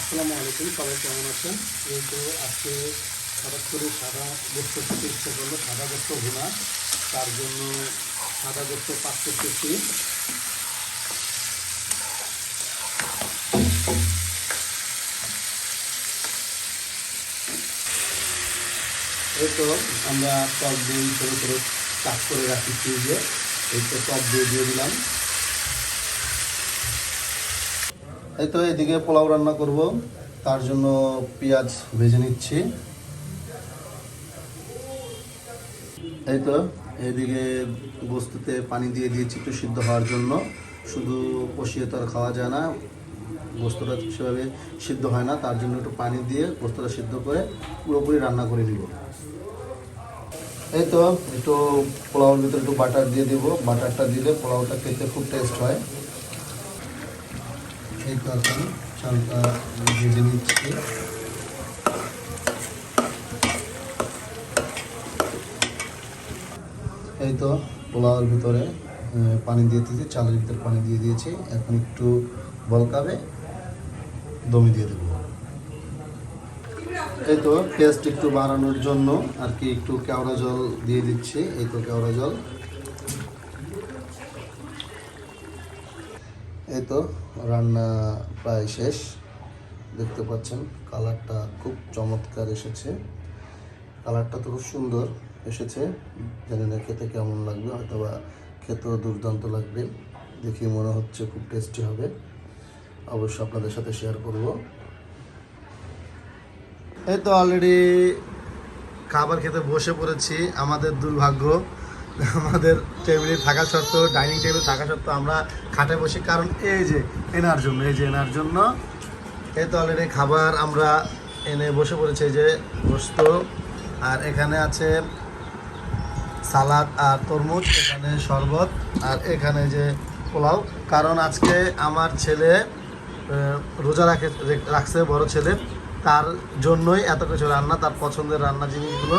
আসসালামু আলাইকুম, সবাই কেমন আছেন? এই তো আজকে হঠাৎ করে সাদা গোস্ত খেতে ইচ্ছে করল, সাদা গোস্ত ভুনা। তার জন্য সাদা গোস্ত পাক করতেছি এই তো আমরা টক দিয়ে ছোটো ছোটো চাষ করে রাখি ফ্রিজে। এই তো টক দিয়ে দিয়ে দিলাম। এই তো এদিকে পোলাও রান্না করব। তার জন্য পেঁয়াজ ভেজে নিচ্ছি। এই তো এদিকে বস্তুতে পানি দিয়ে দিয়েছি একটু সিদ্ধ হওয়ার জন্য। শুধু কষিয়ে তো আর খাওয়া যায় না। গোস্তটা সেভাবে সিদ্ধ হয় না, তার জন্য একটু পানি দিয়ে গোস্তটা সিদ্ধ করে পুরোপুরি রান্না করে দিব এই তো একটু পোলাওর ভিতরে একটু বাটার দিয়ে দিব। বাটারটা দিলে পোলাওটা খেতে খুব টেস্ট হয়। এই তো এখন চালটা ভেজে নিচ্ছি। এই তো পোলাওয়ের ভিতরে পানি দিয়ে দিয়েছি, চালের ভিতরে পানি দিয়ে দিয়েছি। এখন একটু বলকাবে, দমি দিয়ে দেবো। এই তো টেস্ট একটু বাড়ানোর জন্য আর কি একটু কেওড়া জল দিয়ে দিচ্ছি। এই তো কেওড়া জল। এই তো, রান্না প্রায় শেষ। দেখতে পাচ্ছেন, কালারটা খুব চমৎকার এসেছে। কালারটা তো খুব সুন্দর এসেছে। জানি না খেতে কেমন লাগবে হয়তো বা খেতেও দুর্দান্ত লাগবে। দেখি মনে হচ্ছে খুব টেস্টি হবে। অবশ্য আপনাদের সাথে শেয়ার করব। এই তো অলরেডি খাবার খেতে বসে পড়েছি, আমাদের দুর্ভাগ্য। আমাদের টেবিলে থাকা সত্ত্বেও ডাইনিং টেবিল থাকা সত্ত্বেও আমরা খাটে বসি। কারণ এই যে এনার জন্য, এই যে এনার জন্য, এই তো অলরেডি খাবার আমরা এনে বসে পড়েছি যে গোস্ত আর এখানে আছে সালাদ আর তরমুজ, এখানে শরবত, আর এখানে যে পোলাও। কারণ আজকে আমার ছেলে রোজা রাখে, রাখছে, বড় ছেলে। তার জন্যই এত কিছু রান্না, তার পছন্দের রান্না জিনিসগুলো